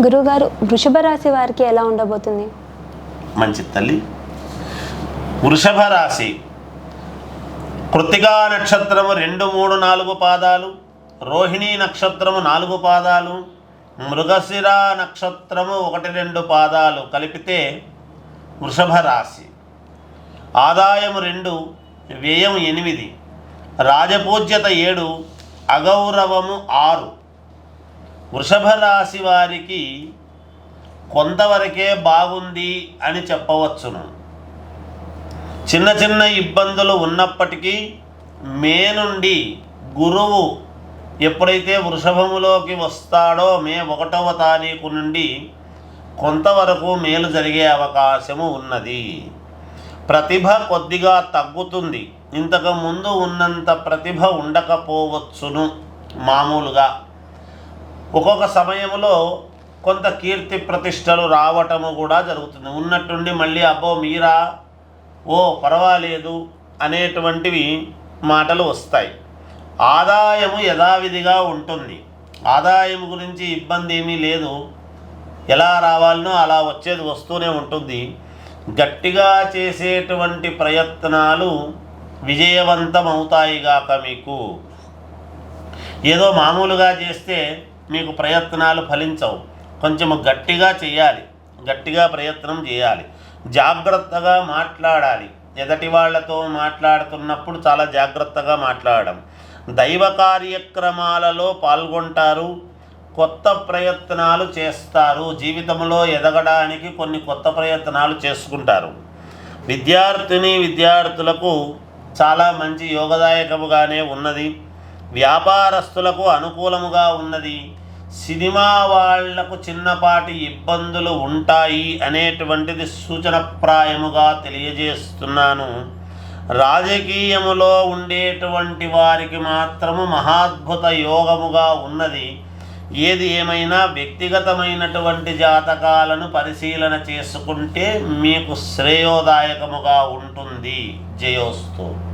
గురువుగారు వృషభ రాశి వారికి ఎలా ఉండబోతుంది? మంచి తల్లి. వృషభ రాశి కృత్తికా నక్షత్రము రెండు మూడు నాలుగు పాదాలు. రోహిణీ నక్షత్రము నాలుగు పాదాలు. మృగశిర నక్షత్రము ఒకటి రెండు పాదాలు కలిపితే వృషభ రాశి ఆదాయము రెండు వ్యయం ఎనిమిది. రాజపూజ్యత ఏడు అగౌరవము ఆరు. వృషభ రాశి వారికి కొంతవరకే బాగుంది అని చెప్పవచ్చును. చిన్న చిన్న ఇబ్బందులు ఉన్నప్పటికీ మే నుండి గురువు ఎప్పుడైతే వృషభములోకి వస్తాడో మే ఒకటవ తారీఖు నుండి కొంతవరకు మేలు జరిగే అవకాశము ఉన్నది. ప్రతిభ కొద్దిగా తగ్గుతుంది. ఇంతకు ముందు ఉన్నంత ప్రతిభ ఉండకపోవచ్చును మామూలుగా. ఒక్కొక్క సమయంలో కొంత కీర్తి ప్రతిష్టలు రావటము కూడా జరుగుతుంది. ఉన్నట్టుండి మళ్ళీ అబ్బో మీరా? ఓ పర్వాలేదు అనేటువంటివి మాటలు వస్తాయి. ఆదాయము యథావిధిగా ఉంటుంది. ఆదాయం గురించి ఇబ్బంది ఏమీ లేదు. ఎలా రావాలనో అలా వచ్చేది వస్తూనే ఉంటుంది. గట్టిగా చేసేటువంటి ప్రయత్నాలు విజయవంతం అవుతాయి గాక మీకు. ఏదో మామూలుగా చేస్తే మీకు ప్రయత్నాలు ఫలించవు. కొంచెం గట్టిగా చేయాలి. గట్టిగా ప్రయత్నం చేయాలి. జాగ్రత్తగా మాట్లాడాలి. ఎదటి వాళ్ళతో మాట్లాడుతున్నప్పుడు చాలా జాగ్రత్తగా మాట్లాడడం దైవ కార్యక్రమాలలో పాల్గొంటారు. కొత్త ప్రయత్నాలు చేస్తారు. జీవితంలో ఎదగడానికి కొన్ని కొత్త ప్రయత్నాలు చేసుకుంటారు. విద్యార్థిని విద్యార్థులకు చాలా మంచి యోగదాయకముగానే ఉన్నది. వ్యాపారస్తులకు అనుకూలముగా ఉన్నది. సినిమా వాళ్ళకు చిన్నపాటి ఇబ్బందులు ఉంటాయి అనేటువంటిది సూచనప్రాయముగా తెలియజేస్తున్నాను. రాజకీయములో ఉండేటువంటి వారికి మాత్రము మహాద్భుత యోగముగా ఉన్నది. ఏది ఏమైనా వ్యక్తిగతమైనటువంటి జాతకాలను పరిశీలన చేసుకుంటే మీకు శ్రేయోదాయకముగా ఉంటుంది. జయోస్తు.